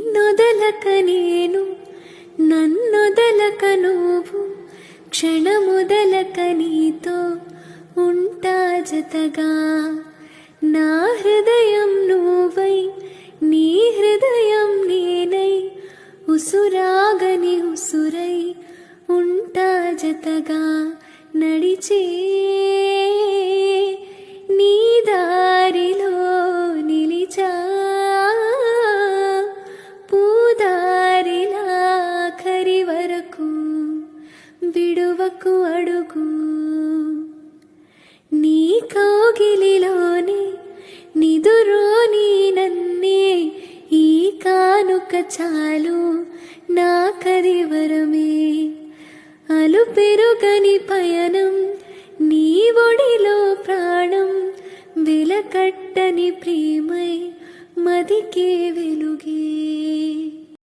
నిన్నొదలక నేను నన్నొదలక నువ్వు క్షణముదలక నీతో ఉంటా జతగా. నా హృదయం నువ్వై నీ హృదయం నేనై ఉసురాగని ఉసురై ఉంటా జతగా. నడిచే విడువకు అడుగు. నీ కౌగిలిలోనే నిదురోని నన్నే. ఈ కానుక చాలు నా కరివరమే అలు పెరుగని పయనం నీ ఒడిలో ప్రాణం. వెలకట్టని ప్రేమై మదికే వెలుగే.